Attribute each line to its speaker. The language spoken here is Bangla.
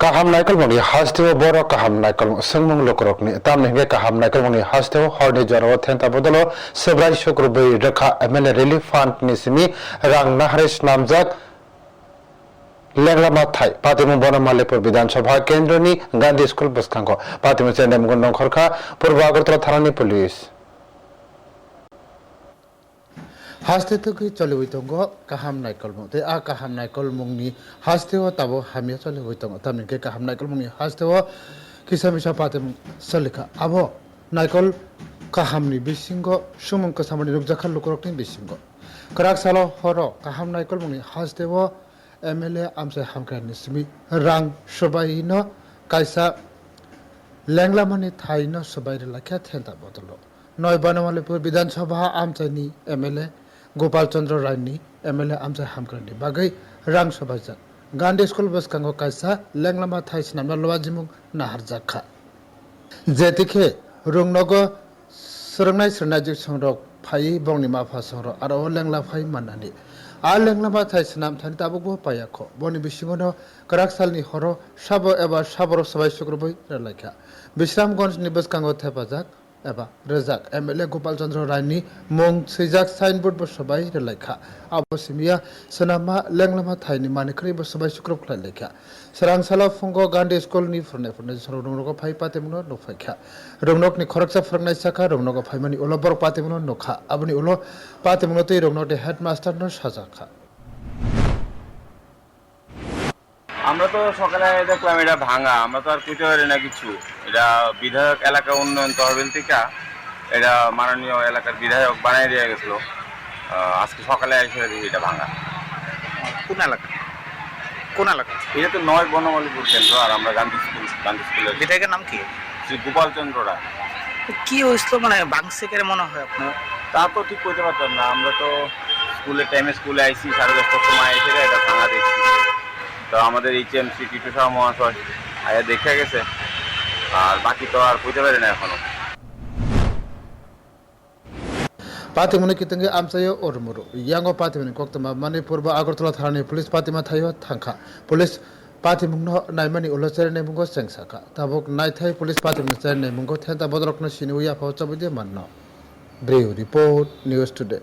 Speaker 1: kaham naikal mani hasteo boro kaham naikal sengmung lokorokni tam nege kaham naikal mani hasteo horni jaro thenta bodolo sebrai shukrubai rekha mla relief fund ni simi rang nahres namjak লেংলামা থাই পাতিমু বনমালীপুর বিধানসভা কেন্দ্রনি গান্ধী স্কুল বসখাঙ্গ পাতিমু চেন্নামগন নংখরখা Purba Agartala থানানি police
Speaker 2: tabo hamia chole hui tongo tamni ke kaham naikol mung ni haste o kisa misa pate mung salika abo naikol kaham ni bisingo sumung ka samani ruk jakhal lukorok ni bisingo karak salo horo kaham naikol mung ni haste o MLA amse hamkran ni simi rang sobai no kaisa ল্যাংলামানি থাইন সবাইরে লাখিয়া থেন্তা বদল নয় বনমালীপুর বিধানসভা আমচাইনি এমএলএ গোপাল চন্দ্র गोपालचन्द्र राईनी एमएलए आमजा हामग्रानि बागै रां सभाजों गान्धी स्कुल बसखांगो काइसा लेंलामा थाइ सिनामना लवाजिमुं नाहारजाखा जेतिखे रुंनगो सोलोंनाय सोरनायजों संरग फायै बंनि माफा संर आरो लेंला फायै माननानै आ लेंलामा थाइ सिनाम थानि दाबोगो पायाख' बनि बिसिमनो गराकसालनि हर साबो एबा साबर सबाय सुग्रुबै रायलायखा विश्रामगन्जनि बसखांगो थेफाजाक এবা, Rezaq, M L A Gopal Chandra রায়নি, মং সৈজাক সাইনবোর্ড বসবাই রেলাইখা আবসিমিয়া সোনামা লেংলামা থাইনি, মানিকরি বসবাই সবাই সুক্রব খলাই লেখা। ফুঙ্গ গান্ধী স্কুল নি ফরনে ফরনে রংনগো ফাই পাতেমুনো নফাইখা রংনক নি খরকসা ফরনাই সাকা রংনগো ফাইমানি ওলো বর পাতেমন নখা আবনি ওলো পাতেমন তৈ রংনক দে হেডমাস্টার ন সাজাখা
Speaker 3: আমরা তো সকালে দেখলাম এটা ভাঙা, আমরা তো আর কইতে পারি না কিছু। এটা বিধায়ক এলাকা উন্নয়ন তহবিল থেকে এটা মাননীয় এলাকার বিধায়ক বানিয়ে দিয়ে গেছিল। আজকে সকালে এসে এটা ভাঙা।
Speaker 4: কোন এলাকা? কোন এলাকা?
Speaker 3: এটা তো নয় বনমালীপুর কেন্দ্র আর আমরা গান্ধী স্কুল গান্ধী স্কুলের
Speaker 4: বিধায়কের নাম কি?
Speaker 3: শ্রী গোপাল চন্দ্র রায়
Speaker 4: কি হয়েছিল? মানে বাংসে কেন মনে হয় আপনার।
Speaker 3: তা তো ঠিক করতে পারতাম না। আমরা তো স্কুলের টাইমে স্কুলে আইসি সাড়ে দশটার সময় এসে এটা ভাঙা দেখছি। তো আমাদের H M C Titu Shah মহাশয় আয়া দেখে গেছে। আর বাকি তো আর বুঝতে পারি না
Speaker 2: এখনও ಪಾತಿಮನ ಕಿತಂಗ ಆಮ್ಸಯ ಒರ್ಮುರು ಯಾಂಗೋ ಪಾತಿಮನ ಕೊಕ್ತಮ ಮಣಿಪುರ್ಬ ಅಗರ್ತಲಾ ಥಾಣೆ ಪೊಲೀಸ್ ಪಾತಿಮ ಥಾಯೋ ಥಾಂಖಾ ಪೊಲೀಸ್ ಪಾತಿಮುಂಗ್ನ ನೈಮನಿ ಉಲಸರ ನೈಮುಂಗೋ ಸೆಂಗ್ಸಾಕ ತಾಬೋಕ್ ನೈಥೈ ಪೊಲೀಸ್ ಪಾತಿಮನ ಸರ ನೈಮುಂಗೋ ಥೆಂತ ಬದರಕ್ನ ಸಿನಿವಿಯಾ ಫೌಚಬುದೆ ಮನ್ನ ಬ್ರೇವ್ ರಿಪೋರ್ಟ್ ನ್ಯೂಸ್ ಟುಡೇ